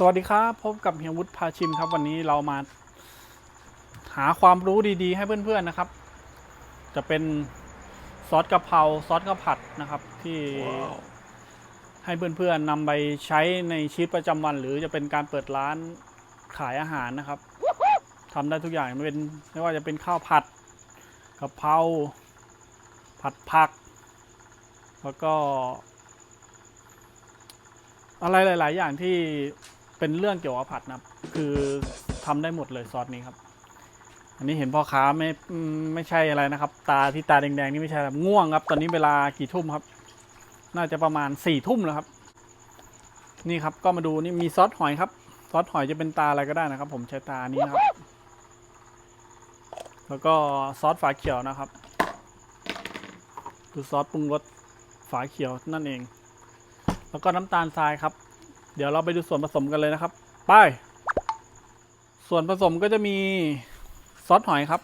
สวัสดีครับ พบกับเฮียวุฒิพาชิมครับวันนี้เรามา หาความรู้ดีๆ ให้เพื่อนๆนะครับ จะเป็นซอสกะเพราซอสข้าวผัดนะครับ ที่ให้เพื่อนๆนำไปใช้ในชีวิตประจำวัน หรือจะเป็นการเปิดร้านขายอาหารนะครับทำได้ทุกอย่างไม่เป็นไม่ว่าจะเป็นข้าวผัดกะเพราผัดผัก แล้วก็อะไรหลาย ๆ อย่างที่ เป็นเรื่องเกี่ยวกับผัดนะครับ คือทำได้หมดเลยซอสนี้ครับ อันนี้เห็นพ่อค้าไม่ไม่ใช่อะไรนะครับ ตาที่ตาแดงๆนี่ไม่ใช่ครับง่วงครับ ตอนนี้เวลากี่ทุ่มครับ น่าจะประมาณสี่ทุ่มแล้วครับ นี่ครับก็มาดูนี่มีซอสหอยครับ ซอสหอยจะเป็นตาอะไรก็ได้นะครับ ผมใช้ตานี้นะครับ แล้วก็ซอสฝาเขียวนะครับคือซอสปรุงรสฝาเขียวนั่นเอง แล้วก็น้ำตาลทรายครับ เดี๋ยวเราไปดูส่วนผสมกันเลยนะครับ ไป ส่วนผสมก็จะมีซอสหอยครับ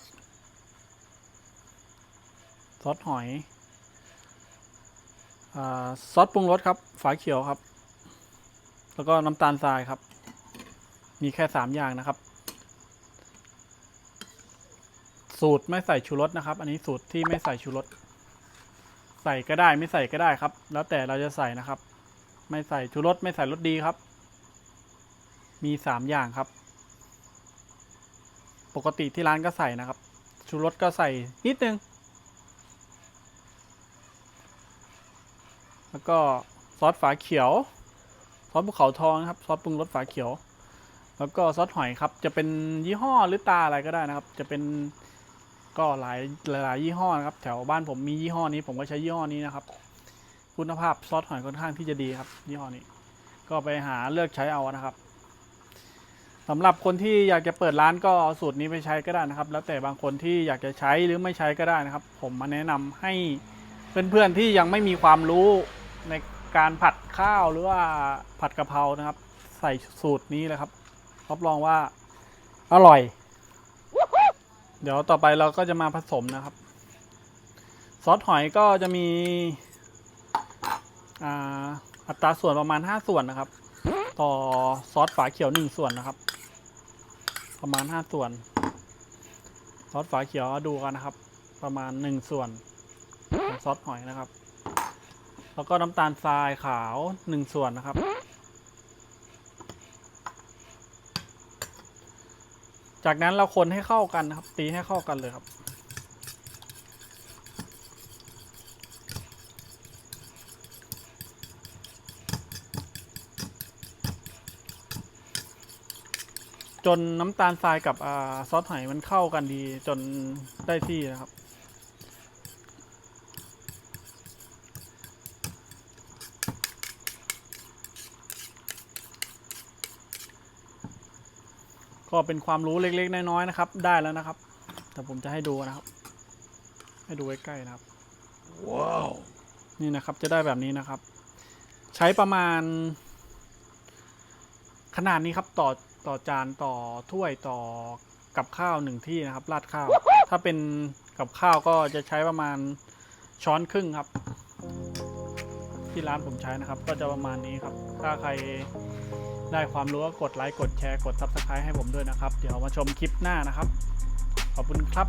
ซอสหอยอซอสปรุงรสครับ ฝาเขียวครับ แล้วก็น้ำตาลทรายครับ มีแค่สามอย่างนะครับ สูตรไม่ใส่ชูรสนะครับ อันนี้สูตรที่ไม่ใส่ชูรส ใส่ก็ได้ไม่ใส่ก็ได้ครับ แล้วแต่เราจะใส่นะครับ ไม่ใส่ชูรสไม่ใส่รสดีครับ มีสามอย่างครับ ปกติที่ร้านก็ใส่นะครับ ชูรสก็ใส่นิดนึง แล้วก็ซอสฝาเขียว ซอสภูเขาทองครับ ซอสปรุงรสฝาเขียว แล้วก็ซอสหอยครับ จะเป็นยี่ห้อหรือตาอะไรก็ได้นะครับ จะเป็นก็หลายหลายยี่ห้อนะครับ แถวบ้านผมมียี่ห้อนี้ผมก็ใช้ยี่ห้อนี้นะครับ คุณภาพซอสหอยค่อนข้างที่จะดีครับยี่ห้อนี้ ก็ไปหาเลือกใช้เอานะครับสำหรับคนที่อยากจะเปิดร้านก็เอาสูตรนี้ไปใช้ก็ได้นะครับ แล้วแต่บางคนที่อยากจะใช้หรือไม่ใช้ก็ได้นะครับ ผมมาแนะนำให้เพื่อนๆที่ยังไม่มีความรู้ในการผัดข้าวหรือว่าผัดกะเพรานะครับ ใส่สูตรนี้เลยครับรับรองว่าอร่อย เดี๋ยวต่อไปเราก็จะมาผสมนะครับ ซอสหอยก็จะมี อัตราส่วนประมาณ 5 ส่วนนะครับ ต่อซอสฝาเขียว 1 ส่วนนะครับ ประมาณ 5 ส่วน ซอสฝาเขียวดูกันนะครับ ประมาณ 1 ส่วนของซอสหอยนะครับ แล้วก็น้ำตาลทรายขาว 1 ส่วนนะครับ จากนั้นเราคนให้เข้ากันนะครับ ตีให้เข้ากันเลยครับ จนน้ำตาลทรายกับอาซอสหอยมันเข้ากันดีจนได้ที่นะครับ ก็เป็นความรู้เล็ก ๆ น้อยๆนะครับ ได้แล้วนะครับ แต่ผมจะให้ดูนะครับ ให้ดูใกล้ๆนะครับ ว้าว นี่นะครับจะได้แบบนี้นะครับ ใช้ประมาณ ขนาดนี้ครับต่อ ต่อจานต่อถ้วยต่อกับข้าวหนึ่งที่นะครับ ราดข้าว ถ้าเป็นกับข้าวก็จะใช้ประมาณช้อนครึ่งครับ ที่ร้านผมใช้นะครับ ก็จะประมาณนี้ครับ ถ้าใครได้ความรู้ก็กดไลค์กดแชร์กด subscribe ให้ผมด้วยนะครับ เดี๋ยวมาชมคลิปหน้านะครับ ขอบคุณครับ